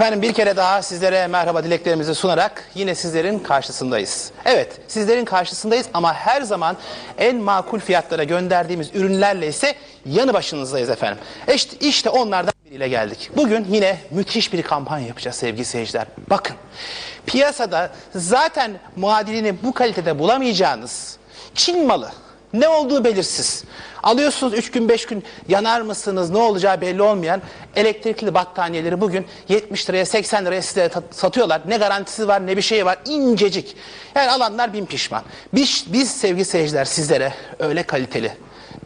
Efendim bir kere daha sizlere merhaba dileklerimizi sunarak yine sizlerin karşısındayız. Evet sizlerin karşısındayız ama her zaman en makul fiyatlara gönderdiğimiz ürünlerle ise yanı başınızdayız efendim. İşte, işte onlardan biriyle geldik. Bugün yine müthiş bir kampanya yapacağız sevgili seyirciler. Bakın piyasada zaten muadilini bu kalitede bulamayacağınız Çin malı ne olduğu belirsiz. Alıyorsunuz 3 gün 5 gün yanar mısınız ne olacağı belli olmayan elektrikli battaniyeleri bugün 70 liraya 80 liraya size satıyorlar. Ne garantisi var ne bir şey var incecik. Yani alanlar bin pişman. Biz, biz sevgili seyirciler sizlere öyle kaliteli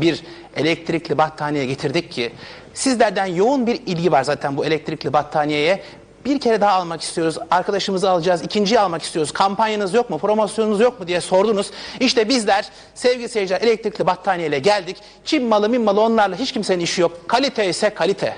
bir elektrikli battaniye getirdik ki sizlerden yoğun bir ilgi var zaten bu elektrikli battaniyeye. Bir kere daha almak istiyoruz. Arkadaşımızı alacağız. ikinciyi almak istiyoruz. Kampanyanız yok mu? Promosyonunuz yok mu diye sordunuz. İşte bizler sevgili seyirciler elektrikli battaniyeyle geldik. Çin malı min malı onlarla hiç kimsenin işi yok. Kalite ise kalite.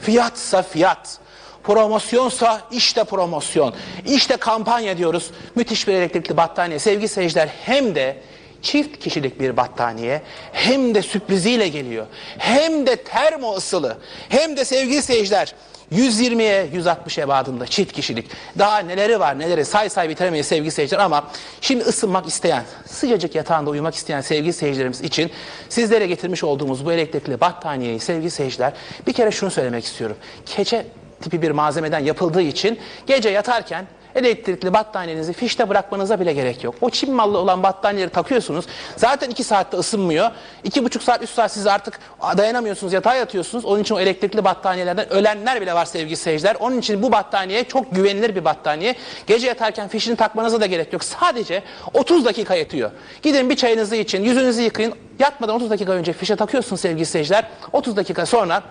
Fiyatsa fiyat. Promosyonsa işte promosyon. İşte kampanya diyoruz. Müthiş bir elektrikli battaniye. Sevgili seyirciler hem de çift kişilik bir battaniye hem de sürpriziyle geliyor. Hem de termo ısılı. Hem de sevgili seyirciler 120'ye 160 ebadında çift kişilik. Daha neleri var neleri say say bitiremeyiz sevgili seyirciler ama şimdi ısınmak isteyen, sıcacık yatağında uyumak isteyen sevgili seyircilerimiz için sizlere getirmiş olduğumuz bu elektrikli battaniyeyi sevgili seyirciler bir kere şunu söylemek istiyorum. Keçe tipi bir malzemeden yapıldığı için gece yatarken elektrikli battaniyenizi fişte bırakmanıza bile gerek yok. O Çin mallı olan battaniyeleri takıyorsunuz. Zaten 2 saatte ısınmıyor. 2,5 saat 3 saat siz artık dayanamıyorsunuz yatağa yatıyorsunuz. Onun için o elektrikli battaniyelerden ölenler bile var sevgili seyirciler. Onun için bu battaniye çok güvenilir bir battaniye. Gece yatarken fişini takmanıza da gerek yok. Sadece 30 dakika yetiyor. Gidin bir çayınızı için, yüzünüzü yıkayın. Yatmadan 30 dakika önce fişe takıyorsunuz sevgili seyirciler. 30 dakika sonra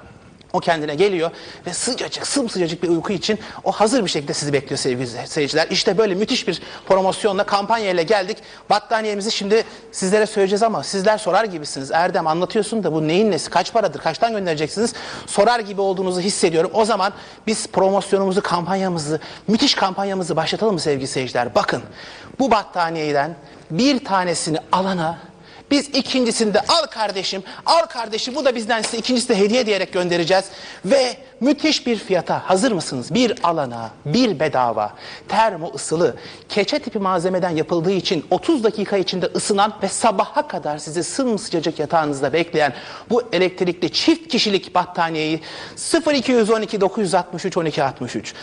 o kendine geliyor ve sıcacık, sımsıcacık bir uyku için o hazır bir şekilde sizi bekliyor sevgili seyirciler. İşte böyle müthiş bir promosyonla, kampanyayla geldik. Battaniyemizi şimdi sizlere söyleyeceğiz ama sizler sorar gibisiniz. Erdem anlatıyorsun da bu neyin nesi, kaç paradır, kaçtan göndereceksiniz? Sorar gibi olduğunuzu hissediyorum. O zaman biz promosyonumuzu, kampanyamızı, müthiş kampanyamızı başlatalım mı sevgili seyirciler? Bakın bu battaniyeden bir tanesini alana biz ikincisini de al kardeşim, al kardeşim bu da bizden size ikincisi de hediye diyerek göndereceğiz. Ve müthiş bir fiyata hazır mısınız? Bir alana, bir bedava, termo ısılı, keçe tipi malzemeden yapıldığı için 30 dakika içinde ısınan ve sabaha kadar sizi sımsıcacık yatağınızda bekleyen bu elektrikli çift kişilik battaniyeyi 0212 963 1263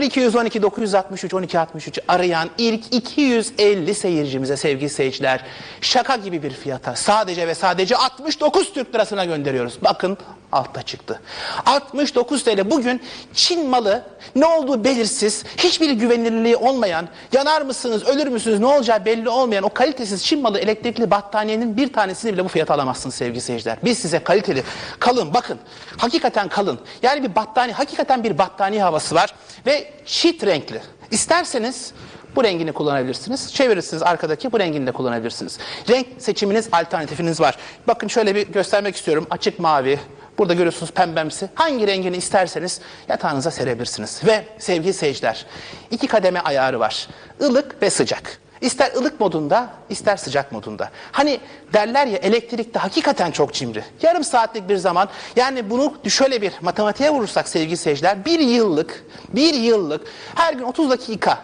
0212 963 1263 arayan ilk 250 seyircimize sevgili seyirciler şaka gibi bir fiyata sadece ve sadece 69 Türk lirasına gönderiyoruz. Bakın altta çıktı. 69 TL bugün Çin malı ne olduğu belirsiz, hiçbir güvenilirliği olmayan, yanar mısınız, ölür müsünüz, ne olacağı belli olmayan o kalitesiz Çin malı elektrikli battaniyenin bir tanesini bile bu fiyata alamazsınız sevgili seyirciler. Biz size kaliteli, kalın, bakın, hakikaten kalın. Yani bir battaniye, hakikaten bir battaniye havası var ve çift renkli. İsterseniz bu rengini kullanabilirsiniz. Çevirirsiniz arkadaki bu rengini de kullanabilirsiniz. Renk seçiminiz, alternatifiniz var. Bakın şöyle bir göstermek istiyorum. Açık mavi, Burada görüyorsunuz pembemsi. Hangi rengini isterseniz yatağınıza serebilirsiniz. Ve sevgili seyirciler, iki kademe ayarı var. Ilık ve sıcak. İster ılık modunda, ister sıcak modunda. Hani derler ya elektrikte hakikaten çok cimri. Yarım saatlik bir zaman, yani bunu şöyle bir matematiğe vurursak sevgili seyirciler, bir yıllık, bir yıllık, her gün 30 dakika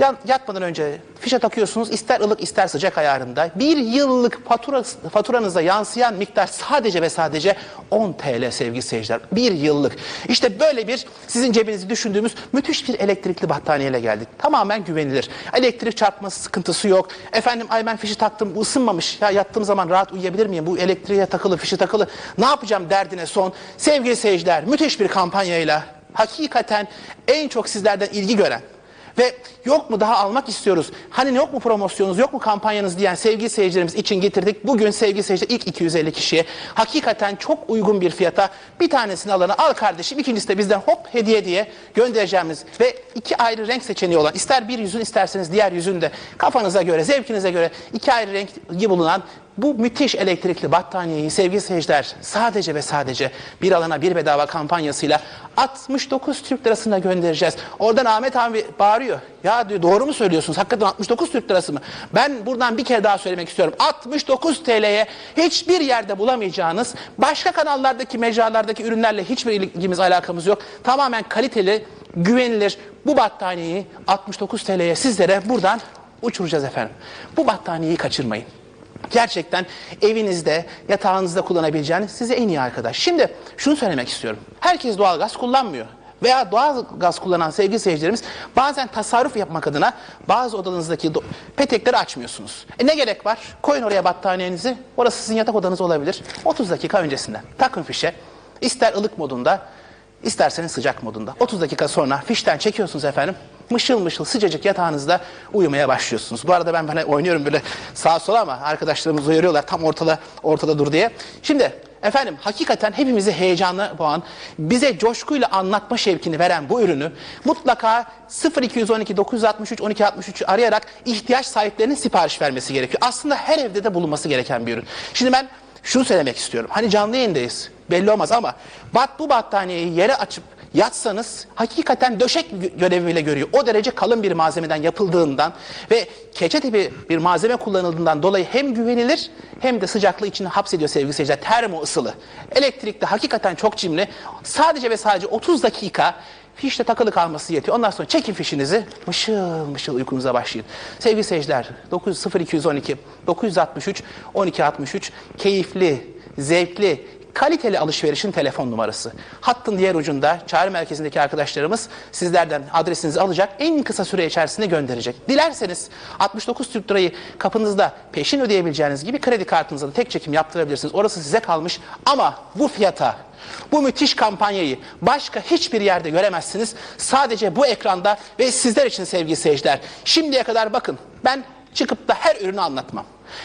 Yatmadan önce fişe takıyorsunuz ister ılık ister sıcak ayarında. Bir yıllık fatura, faturanıza yansıyan miktar sadece ve sadece 10 TL sevgili seyirciler. Bir yıllık. İşte böyle bir sizin cebinizi düşündüğümüz müthiş bir elektrikli battaniyeyle geldik. Tamamen güvenilir. Elektrik çarpması sıkıntısı yok. Efendim ay ben fişi taktım bu ısınmamış. Ya yattığım zaman rahat uyuyabilir miyim? Bu elektriğe takılı fişi takılı. Ne yapacağım derdine son. Sevgili seyirciler müthiş bir kampanyayla hakikaten en çok sizlerden ilgi gören ve yok mu daha almak istiyoruz. Hani yok mu promosyonunuz, yok mu kampanyanız diyen sevgili seyircilerimiz için getirdik. Bugün sevgili seyirciler ilk 250 kişiye hakikaten çok uygun bir fiyata bir tanesini alana al kardeşim. ikincisi de bizden hop hediye diye göndereceğimiz ve iki ayrı renk seçeneği olan ister bir yüzün isterseniz diğer yüzün de kafanıza göre, zevkinize göre iki ayrı renk bulunan bu müthiş elektrikli battaniyeyi sevgili seyirciler sadece ve sadece bir alana bir bedava kampanyasıyla 69 Türk lirasına göndereceğiz. Oradan Ahmet abi bağırıyor. Ya diyor doğru mu söylüyorsunuz? Hakikaten 69 Türk lirası mı? Ben buradan bir kere daha söylemek istiyorum. 69 TL'ye hiçbir yerde bulamayacağınız başka kanallardaki mecralardaki ürünlerle hiçbir ilgimiz alakamız yok. Tamamen kaliteli güvenilir bu battaniyeyi 69 TL'ye sizlere buradan uçuracağız efendim. Bu battaniyeyi kaçırmayın. Gerçekten evinizde, yatağınızda kullanabileceğiniz size en iyi arkadaş. Şimdi şunu söylemek istiyorum. Herkes doğalgaz kullanmıyor. Veya doğal gaz kullanan sevgili seyircilerimiz bazen tasarruf yapmak adına bazı odanızdaki petekleri açmıyorsunuz. E ne gerek var? Koyun oraya battaniyenizi. Orası sizin yatak odanız olabilir. 30 dakika öncesinden takın fişe. İster ılık modunda, isterseniz sıcak modunda. 30 dakika sonra fişten çekiyorsunuz efendim. Mışıl mışıl sıcacık yatağınızda uyumaya başlıyorsunuz. Bu arada ben böyle oynuyorum böyle sağa sola ama arkadaşlarımız uyarıyorlar tam ortada ortada dur diye. Şimdi efendim hakikaten hepimizi heyecanla boğan, bize coşkuyla anlatma şevkini veren bu ürünü mutlaka 0212 963 1263 arayarak ihtiyaç sahiplerinin sipariş vermesi gerekiyor. Aslında her evde de bulunması gereken bir ürün. Şimdi ben şunu söylemek istiyorum. Hani canlı yayındayız. Belli olmaz ama bat bu battaniyeyi yere açıp yatsanız hakikaten döşek gö- görevi bile görüyor. O derece kalın bir malzemeden yapıldığından ve keçe tipi bir malzeme kullanıldığından dolayı hem güvenilir hem de sıcaklığı içine hapsediyor sevgili seyirciler. Termo ısılı. Elektrikte hakikaten çok cimri. Sadece ve sadece 30 dakika fişte takılı kalması yetiyor. Ondan sonra çekin fişinizi mışıl mışıl uykunuza başlayın. Sevgili seyirciler 9 0212 963 1263 keyifli, zevkli, kaliteli alışverişin telefon numarası. Hattın diğer ucunda çağrı merkezindeki arkadaşlarımız sizlerden adresinizi alacak en kısa süre içerisinde gönderecek. Dilerseniz 69 Türk lirayı kapınızda peşin ödeyebileceğiniz gibi kredi kartınıza da tek çekim yaptırabilirsiniz. Orası size kalmış ama bu fiyata bu müthiş kampanyayı başka hiçbir yerde göremezsiniz. Sadece bu ekranda ve sizler için sevgili seyirciler. Şimdiye kadar bakın ben çıkıp da her ürünü anlatmam.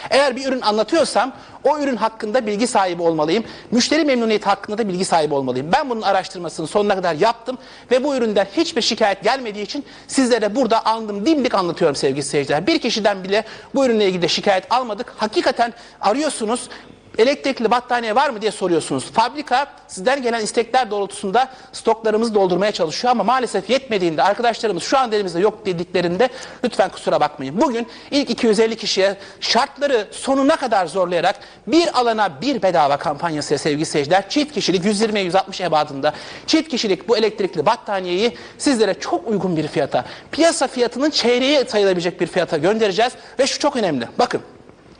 Eğer bir ürün anlatıyorsam o ürün hakkında bilgi sahibi olmalıyım. Müşteri memnuniyeti hakkında da bilgi sahibi olmalıyım. Ben bunun araştırmasını sonuna kadar yaptım ve bu üründen hiçbir şikayet gelmediği için sizlere burada anladım dimdik anlatıyorum sevgili seyirciler. Bir kişiden bile bu ürünle ilgili şikayet almadık. Hakikaten arıyorsunuz elektrikli battaniye var mı diye soruyorsunuz. Fabrika sizden gelen istekler doğrultusunda stoklarımızı doldurmaya çalışıyor ama maalesef yetmediğinde arkadaşlarımız şu an elimizde yok dediklerinde lütfen kusura bakmayın. Bugün ilk 250 kişiye şartları sonuna kadar zorlayarak bir alana bir bedava kampanyası sevgili seyirciler çift kişilik 120-160 ebadında çift kişilik bu elektrikli battaniyeyi sizlere çok uygun bir fiyata piyasa fiyatının çeyreği sayılabilecek bir fiyata göndereceğiz ve şu çok önemli bakın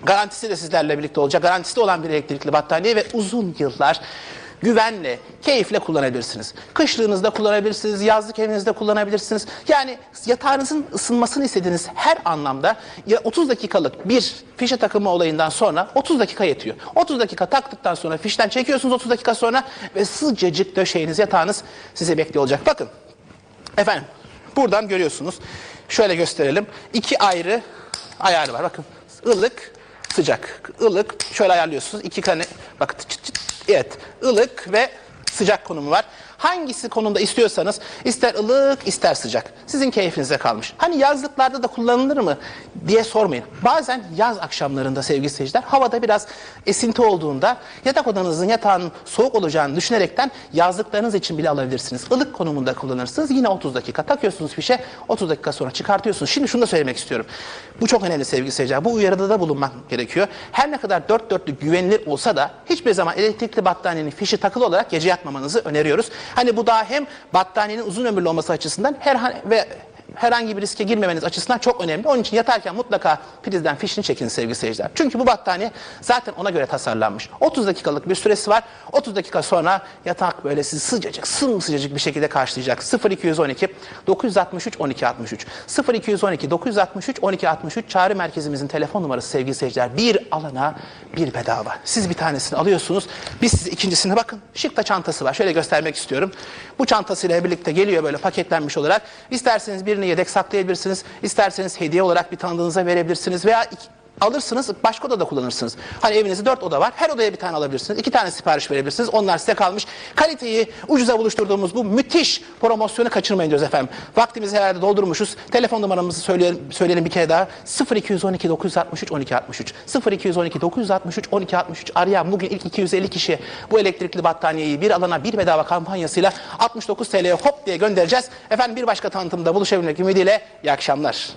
Garantisi de sizlerle birlikte olacak. Garantisi de olan bir elektrikli battaniye ve uzun yıllar güvenle, keyifle kullanabilirsiniz. Kışlığınızda kullanabilirsiniz, yazlık evinizde kullanabilirsiniz. Yani yatağınızın ısınmasını istediğiniz her anlamda ya 30 dakikalık bir fişe takılma olayından sonra 30 dakika yetiyor. 30 dakika taktıktan sonra fişten çekiyorsunuz 30 dakika sonra ve sıcacık döşeğiniz, yatağınız size bekliyor olacak. Bakın efendim buradan görüyorsunuz. Şöyle gösterelim. İki ayrı ayarı var. Bakın ılık, sıcak. Ilık şöyle ayarlıyorsunuz. İki tane bak çıt çıt, evet ılık ve sıcak konumu var. Hangisi konumda istiyorsanız ister ılık ister sıcak. Sizin keyfinize kalmış. Hani yazlıklarda da kullanılır mı diye sormayın. Bazen yaz akşamlarında sevgili seyirciler havada biraz esinti olduğunda yatak odanızın yatağının soğuk olacağını düşünerekten yazlıklarınız için bile alabilirsiniz. Ilık konumunda kullanırsınız. Yine 30 dakika takıyorsunuz fişe 30 dakika sonra çıkartıyorsunuz. Şimdi şunu da söylemek istiyorum. Bu çok önemli sevgili seyirciler. Bu uyarıda da bulunmak gerekiyor. Her ne kadar dört dörtlük güvenilir olsa da hiçbir zaman elektrikli battaniyenin fişi takılı olarak gece yatmamanızı öneriyoruz. Hani bu daha hem battaniyenin uzun ömürlü olması açısından her ve herhangi bir riske girmemeniz açısından çok önemli. Onun için yatarken mutlaka prizden fişini çekin sevgili seyirciler. Çünkü bu battaniye zaten ona göre tasarlanmış. 30 dakikalık bir süresi var. 30 dakika sonra yatak böyle sizi sıcacık, sımsıcacık bir şekilde karşılayacak. 0212 963 1263 0212 963 1263 çağrı merkezimizin telefon numarası sevgili seyirciler. Bir alana bir bedava. Siz bir tanesini alıyorsunuz. Biz size ikincisine bakın. Şık da çantası var. Şöyle göstermek istiyorum. Bu çantasıyla birlikte geliyor böyle paketlenmiş olarak. İsterseniz birini yedek saklayabilirsiniz. İsterseniz hediye olarak bir tanıdığınıza verebilirsiniz. Veya alırsınız başka odada kullanırsınız. Hani evinizde dört oda var. Her odaya bir tane alabilirsiniz. iki tane sipariş verebilirsiniz. Onlar size kalmış. Kaliteyi ucuza buluşturduğumuz bu müthiş promosyonu kaçırmayın diyoruz efendim. Vaktimizi herhalde doldurmuşuz. Telefon numaramızı söyleyelim, söyleyelim bir kere daha. 0212 963 1263 0212 963 1263 arayan bugün ilk 250 kişi bu elektrikli battaniyeyi bir alana bir bedava kampanyasıyla 69 TL'ye hop diye göndereceğiz. Efendim bir başka tanıtımda buluşabilmek ümidiyle iyi akşamlar.